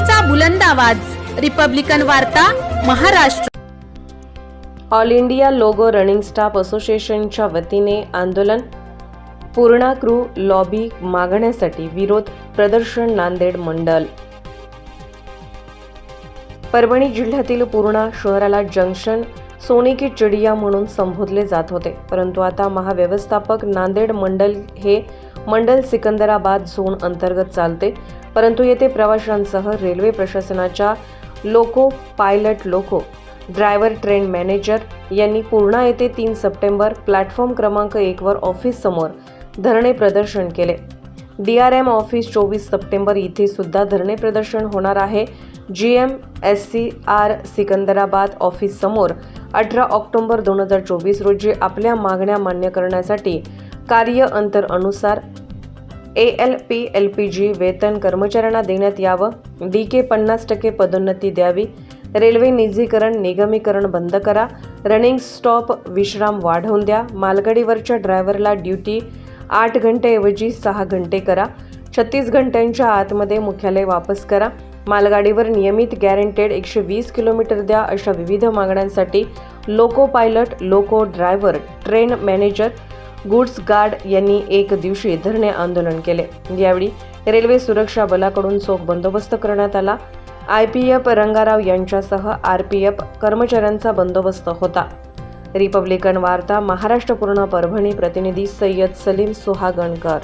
लोकशाहीचा बुलंद आवाज. रिपब्लिकन वार्ता Maharashtra. All India loco running staff असोसिएशनच्या वतीने आंदोलन. पूर्णा क्रू लॉबी मागण्यासाठी विरोध प्रदर्शन नांदेड मंडल. परभणी जिल्ह्यातील पूर्णा शहराला जंक्शन सोने की चिडिया म्हणून संबोधले जात होते. परंतु आता महाव्यवस्थापक नांदेड मंडल हे मंडल सिकंदराबाद झोन अंतर्गत चालते. परंतु येथे प्रवाशांसह रेल्वे प्रशासनाच्या loco pilot loco driver train manager यांनी पूर्णा येथे तीन सप्टेंबर प्लॅटफॉर्म क्रमांक एकवर ऑफिससमोर धरणे प्रदर्शन केले. डी आर एम ऑफिस चोवीस सप्टेंबर इथे सुद्धा धरणे प्रदर्शन होणार आहे. G M S C R Secunderabad ऑफिससमोर अठरा ऑक्टोबर दोन हजार चोवीस रोजी आपल्या मागण्या मान्य करण्यासाठी कार्य अंतर अनुसार A L P L P G वेतन कर्मचाऱ्यांना देण्यात यावं. डी के पन्नास टक्के पदोन्नती द्यावी. रेल्वे निजीकरण निगमीकरण बंद करा. रनिंग स्टॉप विश्राम वाढवून द्या. मालगाडीवरच्या ड्रायव्हरला ड्युटी आठ घंटेऐवजी सहा घंटे करा. छत्तीस घंट्यांच्या आतमध्ये मुख्यालय वापस करा. मालगाडीवर नियमित गॅरंटेड एकशे वीस किलोमीटर द्या अशा विविध मागण्यांसाठी loco pilot loco driver train manager goods guard यांनी एक दिवशी धरणे आंदोलन केले. यावेळी रेल्वे सुरक्षा बलाकडून चोख बंदोबस्त करण्यात आला. आय पी एफ रंगाराव यांच्यासह आर पी एफ कर्मचाऱ्यांचा बंदोबस्त होता. रिपब्लिकन वार्ता महाराष्ट्र पूर्ण परभणी प्रतिनिधी सय्यद सलीम सुहागणकर.